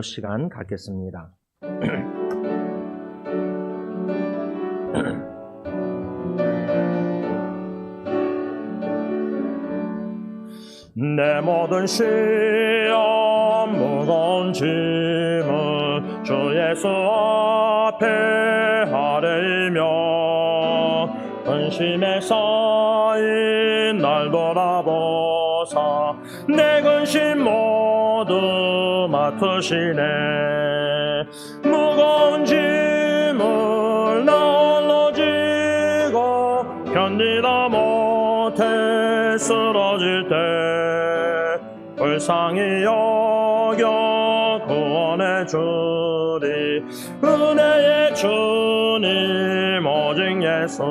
시간 갖겠습니다. 내 모든 시험 무거운 짐을 주 예수 앞에 하리며 근심에 쌓인 날 돌아보사 내 근심 맡으시네. 무거운 짐을 나 홀로 지고 견디다 못해 쓰러질 때 불쌍히 여겨 구원해 주리. 은혜의 주님 오직 예수.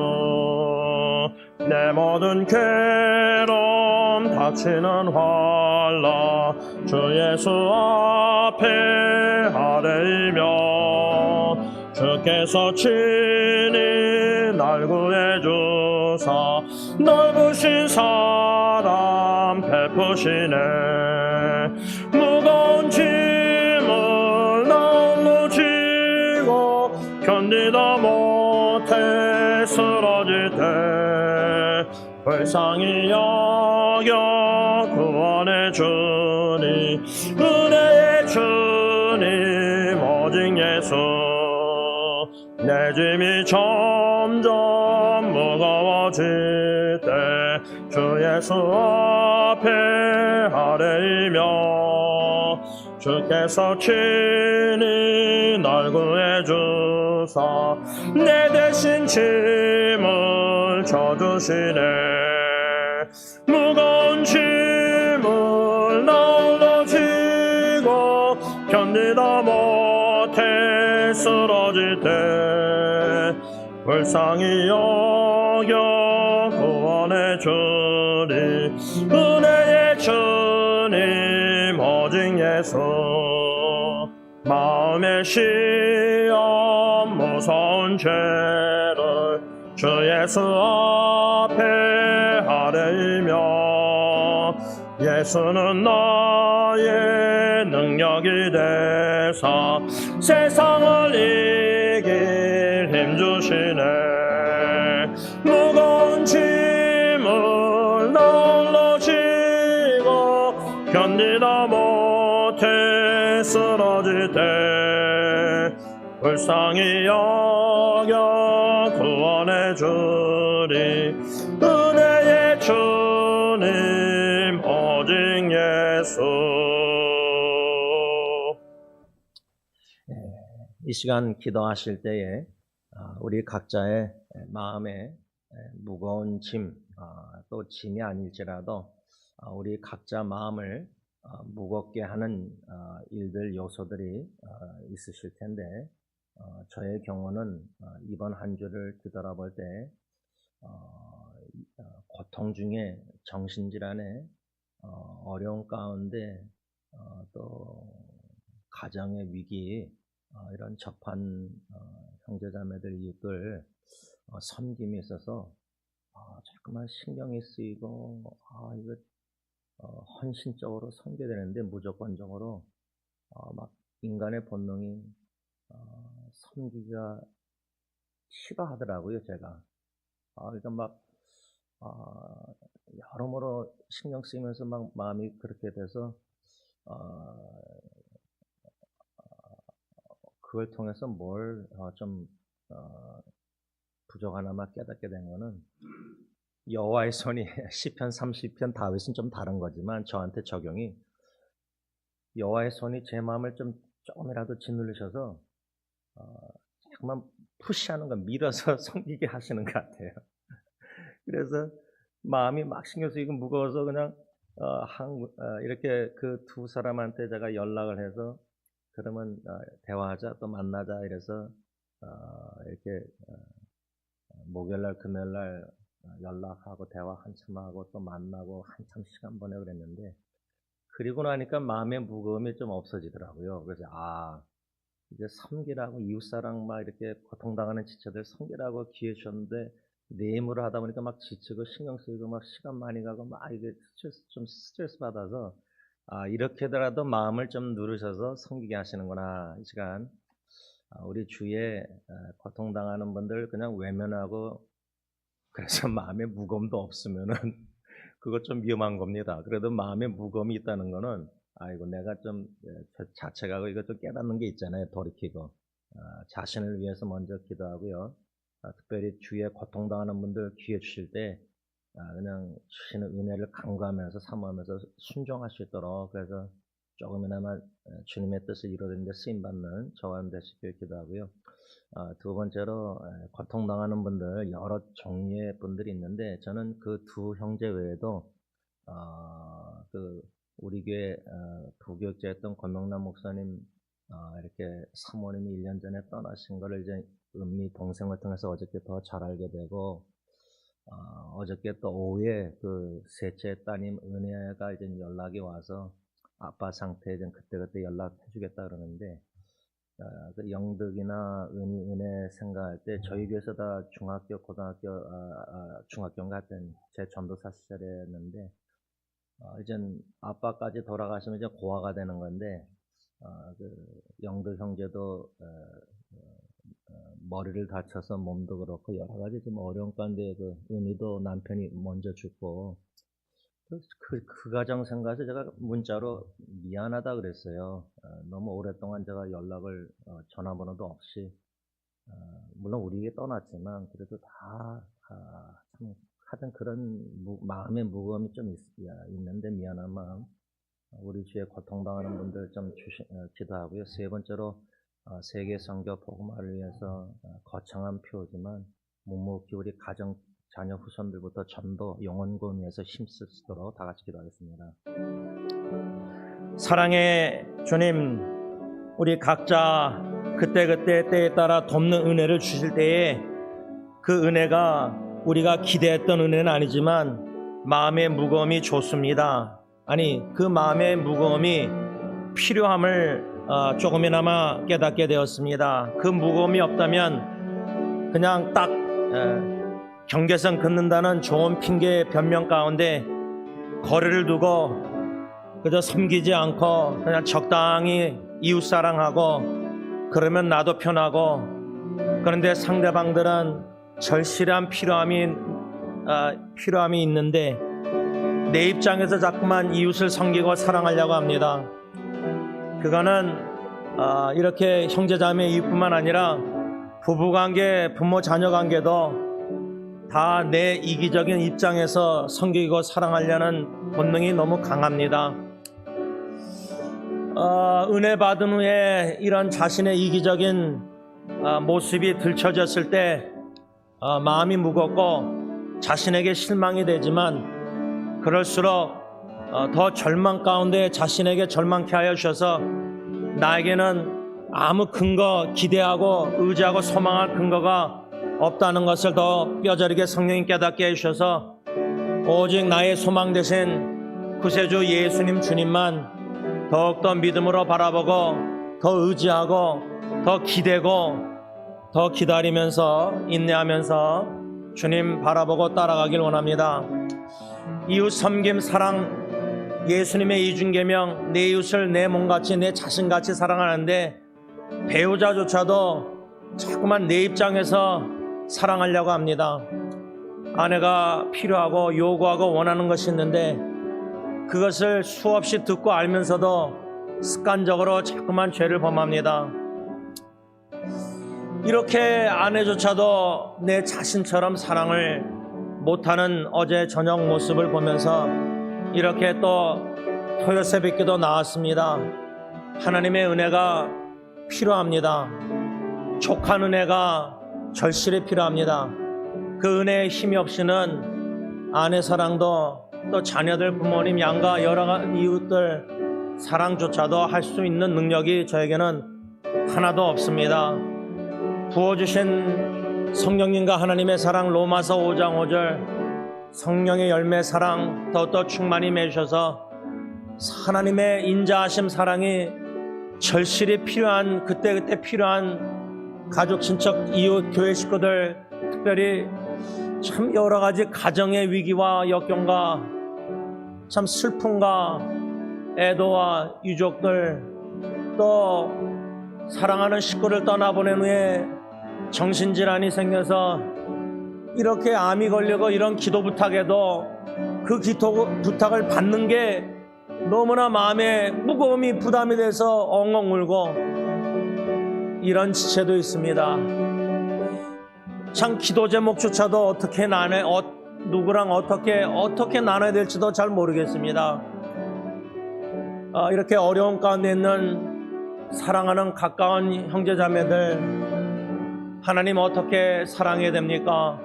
내 모든 괴로움 닥치는 환란 주 예수 앞에 아뢰이며 주께서 친히 날 구해주사 넓으신 사람 베푸시네. 무거운 짐을 날로 지고 견디다 못해 쓰러질 때 불쌍히 여겨 구원해 주니 은혜의 주님 오직 예수. 내 짐이 점점 무거워질 때 주 예수 앞에 아뢰이며 주께서 친히 날 구해주사 내 대신 짐을 져주시네. 무거운 짐 견디다 못해 쓰러질 때 불쌍히 여겨 구원해 주니 은혜의 주님 오직 예수. 마음의 시험 무서운 죄를 주 예수 앞에 아뢰이며 예수는 나의 능력이 되사 세상을 이길 힘 주시네. 무거운 짐을 날로 지고 견디다 못해 쓰러질 때 불쌍히 여겨 구원해 주리. 은혜의 주 예수 이 시간 기도하실 때에 아, 우리 각자의 마음에 무거운 짐, 아, 또 짐이 아닐지라도 아, 우리 각자 마음을 아, 무겁게 하는 아, 일들, 요소들이 아, 있으실 텐데 어, 저의 경우는 어, 이번 한 주를 뒤돌아볼 때 어, 이- 어, 고통 중에 정신질환에 어, 어려운 가운데 어, 또 가정의 위기 어, 이런 접한 어, 형제자매들 이웃들 어, 섬김에 있어서 어, 자꾸만 신경이 쓰이고 아 이거 어, 헌신적으로 섬겨야 되는데 무조건적으로 어, 막 인간의 본능이 어, 섬기기가 싫어하더라고요 제가. 아 그러니까 막 아, 여러모로 신경 쓰이면서 막 마음이 그렇게 돼서 어, 그걸 통해서 뭘좀 어, 부족 하나마 깨닫게 된 거는 여호와의 손이 시편 30편 다윗은 좀 다른 거지만 저한테 적용이 여호와의 손이 제 마음을 좀 조금이라도 짓누르셔서 어, 정말 푸시하는 거 밀어서 섬기게 하시는 것 같아요. 그래서 마음이 막 신경 쓰이고 무거워서 그냥 어, 한, 어, 이렇게 그 두 사람한테 제가 연락을 해서 그러면 어, 대화하자 또 만나자 이래서 어, 이렇게 어, 목요일날 금요일날 어, 연락하고 대화 한참 하고 또 만나고 한참 시간 보내고 그랬는데 그리고 나니까 마음의 무거움이 좀 없어지더라고요. 그래서 아 이제 섬기라고 이웃사랑 막 이렇게 고통당하는 지체들 섬기라고 기회 주셨는데 내임으로 하다 보니까 막 지치고 신경 쓰이고 막 시간 많이 가고 막 이게 스트레스 좀 스트레스 받아서 아, 이렇게더라도 마음을 좀 누르셔서 섬기게 하시는구나. 이 시간 아, 우리 주위에 아, 고통당하는 분들 그냥 외면하고 그래서 마음에 무거움도 없으면은 그것 좀 위험한 겁니다. 그래도 마음에 무거움이 있다는 거는 아이고 내가 좀 예, 자- 자책하고 이것 좀 깨닫는 게 있잖아요. 돌이키고 아, 자신을 위해서 먼저 기도하고요. 아, 특별히 주위에 고통당하는 분들 기회 주실 때 아, 그냥 주시는 은혜를 간구하면서 사모하면서 순종할 수 있도록 그래서 조금이나마 어, 주님의 뜻을 이루어내는데 쓰임받는 저와 되시길 기도하고요. 아, 두 번째로 에, 고통당하는 분들 여러 종류의 분들이 있는데 저는 그 두 형제 외에도 어, 그 우리 교회 어, 부교육자였던 권명남 목사님 어, 이렇게 사모님이 1년 전에 떠나신 거를 이제 은미 동생을 통해서 어저께 더 잘 알게 되고 어, 어저께 또 오후에 그 셋째 따님 은혜가 이제 연락이 와서 아빠 상태 좀 그때그때 연락해 주겠다 그러는데 어, 그 영덕이나 은희 은혜 생각할 때 저희 교회에서 다 중학교 고등학교 아, 아, 중학교인가 하여튼 제 전도사 시절이었는데 어, 이젠 아빠까지 돌아가시면 이제 고아가 되는 건데 어, 그 영덕 형제도 어, 어, 머리를 다쳐서 몸도 그렇고 여러 가지 좀 어려운 가운데 그 은희도 남편이 먼저 죽고 그, 그, 그 가정 생각해서 제가 문자로 미안하다 그랬어요. 어, 너무 오랫동안 제가 연락을 어, 전화번호도 없이 어, 물론 우리에게 떠났지만 그래도 다 아, 참, 하여튼 그런 무- 마음의 무거움이 좀 있, 는데 미안한 마음 어, 우리 주에 고통당하는 분들 좀 주시, 어, 기도하고요. 세 번째로 어, 세계 선교 복음화를 위해서 어, 거창한 표지만 묵묵히 우리 가정 자녀 후손들부터 전도 영원군 위해서 힘쓰도록 다 같이 기도하겠습니다. 사랑의 주님, 우리 각자 그때그때 때에 따라 돕는 은혜를 주실 때에 그 은혜가 우리가 기대했던 은혜는 아니지만 마음의 무거움이 좋습니다. 아니, 그 마음의 무거움이 필요함을 어, 조금이나마 깨닫게 되었습니다. 그 무거움이 없다면 그냥 딱 에, 경계선 긋는다는 좋은 핑계 변명 가운데 거리를 두고 그저 섬기지 않고 그냥 적당히 이웃 사랑하고 그러면 나도 편하고 그런데 상대방들은 절실한 필요함이 아, 필요함이 있는데 내 입장에서 자꾸만 이웃을 섬기고 사랑하려고 합니다. 그거는 아, 이렇게 형제자매 이웃뿐만 아니라 부부관계, 부모 자녀 관계도 다 내 이기적인 입장에서 섬기고 사랑하려는 본능이 너무 강합니다. 어, 은혜 받은 후에 이런 자신의 이기적인 어, 모습이 들춰졌을 때 어, 마음이 무겁고 자신에게 실망이 되지만 그럴수록 어, 더 절망 가운데 자신에게 절망케 하여 주셔서 나에게는 아무 근거 기대하고 의지하고 소망할 근거가 없다는 것을 더 뼈저리게 성령님 깨닫게 해주셔서 오직 나의 소망 대신 구세주 예수님 주님만 더욱더 믿음으로 바라보고 더 의지하고 더 기대고 더 기다리면서 인내하면서 주님 바라보고 따라가길 원합니다. 이웃 섬김 사랑 예수님의 이중계명 내 이웃을 내 몸같이 내 자신같이 사랑하는데 배우자조차도 자꾸만 내 입장에서 사랑하려고 합니다. 아내가 필요하고 요구하고 원하는 것이 있는데 그것을 수없이 듣고 알면서도 습관적으로 자꾸만 죄를 범합니다. 이렇게 아내조차도 내 자신처럼 사랑을 못하는 어제 저녁 모습을 보면서 이렇게 또 토요 새벽 기도 나왔습니다. 하나님의 은혜가 필요합니다. 족한 은혜가 절실히 필요합니다. 그 은혜의 힘이 없이는 아내 사랑도 또 자녀들 부모님 양가 여러 가- 이웃들 사랑조차도 할 수 있는 능력이 저에게는 하나도 없습니다. 부어주신 성령님과 하나님의 사랑 로마서 5장 5절 성령의 열매 사랑 더욱더 충만히 맺으셔서 하나님의 인자하심 사랑이 절실히 필요한 그때 그때 필요한 가족 친척 이웃 교회 식구들 특별히 참 여러 가지 가정의 위기와 역경과 참 슬픔과 애도와 유족들 또 사랑하는 식구를 떠나보낸 후에 정신질환이 생겨서 이렇게 암이 걸리고 이런 기도 부탁에도 그 기도 부탁을 받는 게 너무나 마음에 무거움이 부담이 돼서 엉엉 울고 이런 지체도 있습니다. 참 기도 제목조차도 어떻게 나눠 어, 누구랑 어떻게 어떻게 나눠야 될지도 잘 모르겠습니다. 아, 이렇게 어려운 가운데 있는 사랑하는 가까운 형제자매들 하나님 어떻게 사랑해야 됩니까?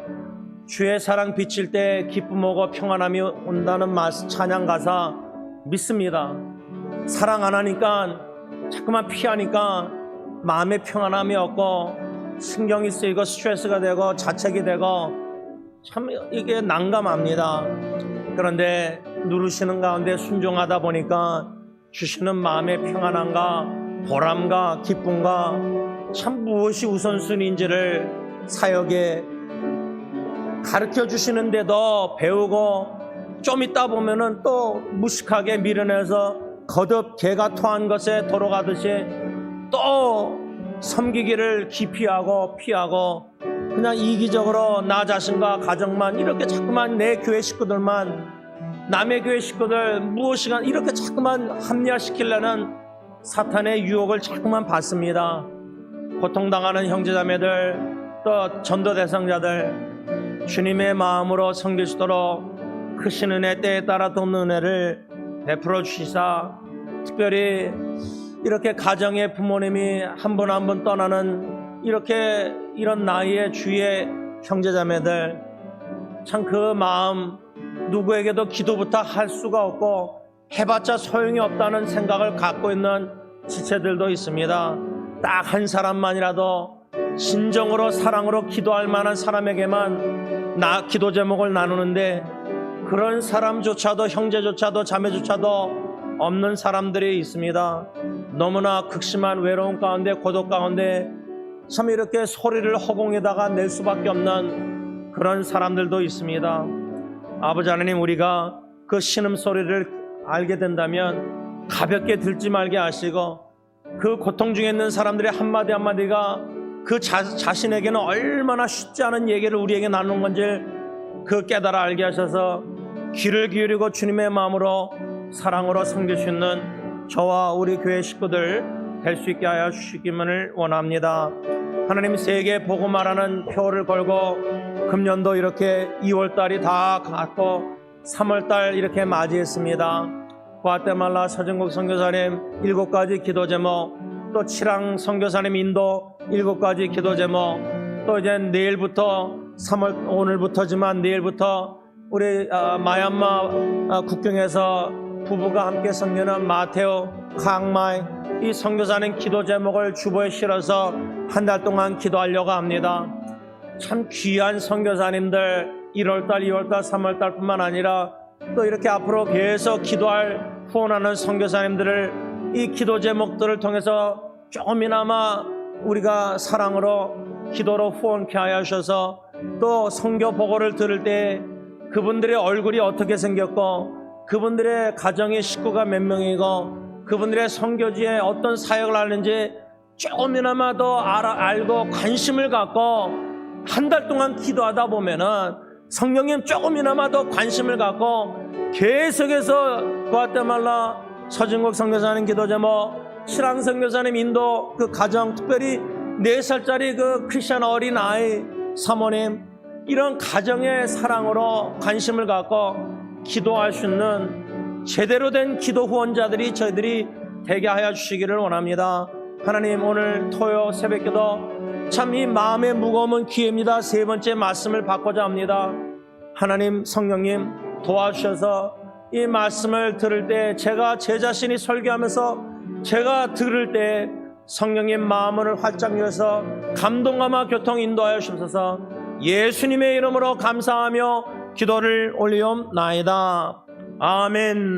주의 사랑 비칠 때 기쁨 오고 평안함이 온다는 찬양 가사 믿습니다. 사랑 안 하니까 자꾸만 피하니까 마음의 평안함이 없고 신경이 쓰이고 스트레스가 되고 자책이 되고 참 이게 난감합니다. 그런데 누르시는 가운데 순종하다 보니까 주시는 마음의 평안함과 보람과 기쁨과 참 무엇이 우선순위인지를 사역에 가르쳐 주시는데도 배우고 좀 있다 보면은 또 무식하게 밀어내서 거듭 개가 토한 것에 돌아가듯이 또 섬기기를 기피하고 피하고 그냥 이기적으로 나 자신과 가정만 이렇게 자꾸만 내 교회 식구들만 남의 교회 식구들 무엇이간 이렇게 자꾸만 합리화시키려는 사탄의 유혹을 자꾸만 받습니다. 고통당하는 형제자매들 또 전도 대상자들 주님의 마음으로 섬기시도록 크신 은혜 때에 따라 돕는 은혜를 베풀어 주시사 특별히 이렇게 가정의 부모님이 한 분 한분 떠나는 이렇게 이런 나이의 주위의 형제자매들 참 그 마음 누구에게도 기도 부탁할 수가 없고 해봤자 소용이 없다는 생각을 갖고 있는 지체들도 있습니다. 딱 한 사람만이라도 진정으로 사랑으로 기도할 만한 사람에게만 나 기도 제목을 나누는데 그런 사람조차도 형제조차도 자매조차도 없는 사람들이 있습니다. 너무나 극심한 외로움 가운데 고독 가운데 참 이렇게 소리를 허공에다가 낼 수밖에 없는 그런 사람들도 있습니다. 아버지 하나님 우리가 그 신음 소리를 알게 된다면 가볍게 들지 말게 하시고 그 고통 중에 있는 사람들의 한마디 한마디가 그 자, 자신에게는 얼마나 쉽지 않은 얘기를 우리에게 나누는 건지 그 깨달아 알게 하셔서 귀를 기울이고 주님의 마음으로 사랑으로 섬길 수 있는 저와 우리 교회 식구들 될 수 있게 하여 주시기만을 원합니다. 하나님 세계 보고 말하는 표를 걸고 금년도 이렇게 2월달이 다 갔고 3월달 이렇게 맞이했습니다. 과테말라 서정국 선교사님 일곱 가지 기도 제목 또 칠랑 선교사님 인도 일곱 가지 기도 제목 또 이제 내일부터 3월 오늘부터지만 내일부터 우리 아, 마얀마 아, 국경에서 부부가 함께 섬기는 마테오 강마이 이 선교사님 기도 제목을 주보에 실어서 한 달 동안 기도하려고 합니다. 참 귀한 선교사님들 1월달, 2월달, 3월달뿐만 아니라 또 이렇게 앞으로 계속 기도할 후원하는 선교사님들을 이 기도 제목들을 통해서 조금이나마 우리가 사랑으로 기도로 후원케 하여 주셔서 또 선교 보고를 들을 때 그분들의 얼굴이 어떻게 생겼고 그분들의 가정의 식구가 몇 명이고 그분들의 선교지에 어떤 사역을 하는지 조금이나마 더 알아, 알고 관심을 갖고 한 달 동안 기도하다 보면은 성령님 조금이나마 더 관심을 갖고 계속해서 과테말라 서진국 선교사님 기도 제목 신앙 선교사님 인도 그 가정 특별히 네 살짜리 그 크리스천 어린 아이 사모님 이런 가정의 사랑으로 관심을 갖고 기도할 수 있는 제대로 된 기도 후원자들이 저희들이 되게 하여 주시기를 원합니다. 하나님 오늘 토요 새벽기도 참 이 마음의 무거움은 기회입니다. 세 번째 말씀을 받고자 합니다. 하나님 성령님 도와주셔서 이 말씀을 들을 때 제가 제 자신이 설교하면서 제가 들을 때 성령님 마음을 활짝 열어서 감동감아 교통 인도하여 주옵소서 예수님의 이름으로 감사하며 기도를 올리옵나이다. 아멘.